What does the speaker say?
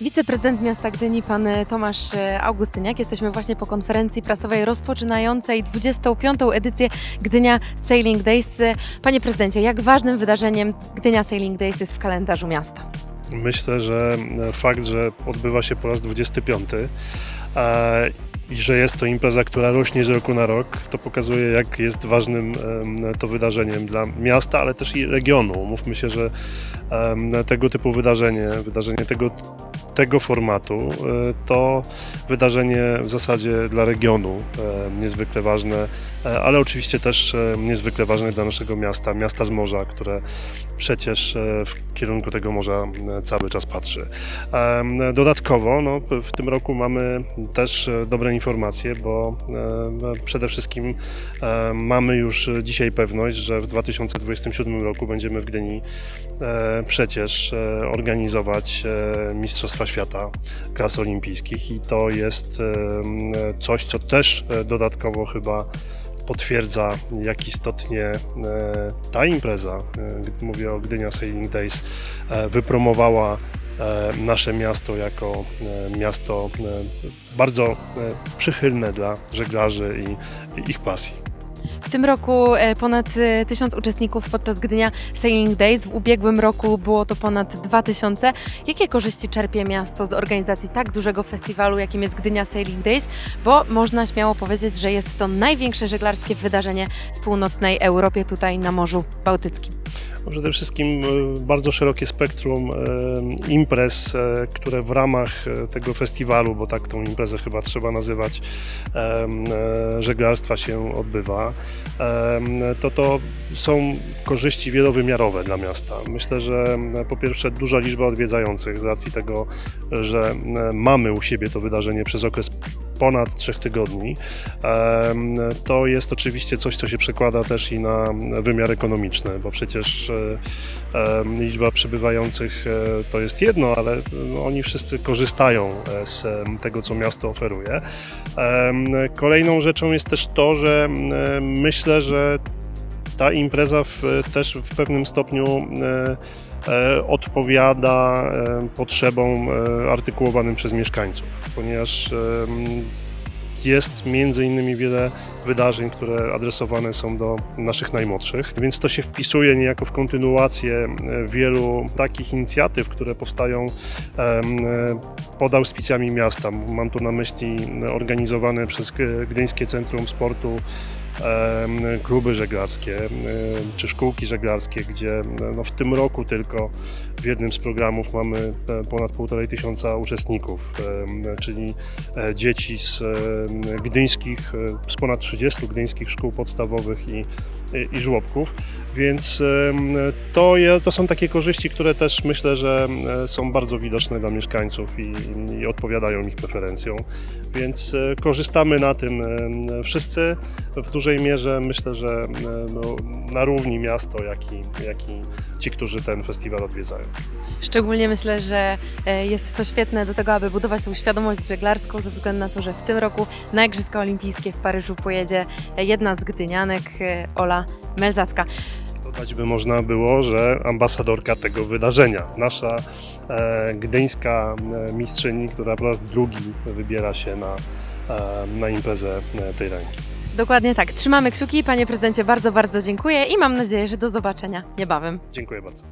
Wiceprezydent miasta Gdyni, pan e, Tomasz e, Augustyniak. Jesteśmy właśnie po konferencji prasowej rozpoczynającej 25. edycję Gdynia Sailing Days. E, Panie prezydencie, jak ważnym wydarzeniem Gdynia Sailing Days jest w kalendarzu miasta? Myślę, że fakt, że odbywa się po raz 25 e, i że jest to impreza, która rośnie z roku na rok, to pokazuje, jak jest ważnym to wydarzeniem dla miasta, ale też i regionu. Mówmy się, że tego typu wydarzenie, wydarzenie tego, tego formatu, e, to wydarzenie w zasadzie dla regionu e, niezwykle ważne, e, ale oczywiście też niezwykle ważne dla naszego miasta, miasta z morza, które przecież w kierunku tego morza cały czas patrzy. Dodatkowo no, w tym roku mamy też dobre informacje, bo przede wszystkim mamy już dzisiaj pewność, że w 2027 roku będziemy w Gdyni przecież organizować e, Świata klas olimpijskich i to jest coś, co też e, dodatkowo chyba potwierdza, jak istotnie e, ta impreza, e, mówię o Gdynia Sailing Days, wypromowała nasze miasto jako miasto bardzo przychylne dla żeglarzy i ich pasji. W tym roku e, ponad e, tysiąc uczestników podczas Gdynia Sailing Days. W ubiegłym roku było to ponad 2000. Jakie korzyści czerpie miasto z organizacji tak dużego festiwalu, jakim jest Gdynia Sailing Days? Bo można śmiało powiedzieć, że jest to największe żeglarskie wydarzenie w północnej Europie, tutaj na Morzu Bałtyckim. Przede wszystkim e, bardzo szerokie spektrum e, imprez, e, które w ramach tego festiwalu, bo tak tą imprezę chyba trzeba nazywać, żeglarstwa się odbywa, to to są korzyści wielowymiarowe dla miasta. Myślę, że po pierwsze duża liczba odwiedzających z racji tego, że mamy u siebie to wydarzenie przez okres ponad trzech tygodni. To jest oczywiście coś, co się przekłada też i na wymiar ekonomiczny, bo przecież e, liczba przybywających e, to jest jedno, ale no, oni wszyscy korzystają e, z tego, co miasto oferuje. Kolejną rzeczą jest też to, że myślę, że ta impreza w, też w pewnym stopniu odpowiada e, potrzebom e, artykułowanym przez mieszkańców, ponieważ jest między innymi wiele wydarzeń, które adresowane są do naszych najmłodszych, więc to się wpisuje niejako w kontynuację e, wielu takich inicjatyw, które powstają e, pod auspicjami miasta. Mam tu na myśli organizowane przez Gdyńskie Centrum Sportu kluby żeglarskie czy szkółki żeglarskie, gdzie no, w tym roku tylko w jednym z programów mamy ponad półtorej tysiąca uczestników, czyli e, dzieci z gdyńskich, e, z ponad 30 gdyńskich szkół podstawowych i, i, żłobków, więc to, to są takie korzyści, które też myślę, że są bardzo widoczne dla mieszkańców i, i odpowiadają ich preferencjom, więc e, korzystamy na tym wszyscy w dużej mierze myślę, że e, no, na równi miasto, jak i, jak i ci, którzy ten festiwal odwiedzają. Szczególnie myślę, że e, jest to świetne do tego, aby budować tą świadomość żeglarską, ze względu na to, że w tym roku na Igrzyska Olimpijskie w Paryżu pojedzie e, jedna z gdynianek, Ola Melzacka. Dodać by można było, że ambasadorka tego wydarzenia, nasza e, gdyńska mistrzyni, która po raz drugi wybiera się na, e, na imprezę tej ranki. Dokładnie tak. Trzymamy kciuki. Panie prezydencie, bardzo, bardzo dziękuję i mam nadzieję, że do zobaczenia niebawem. Dziękuję bardzo.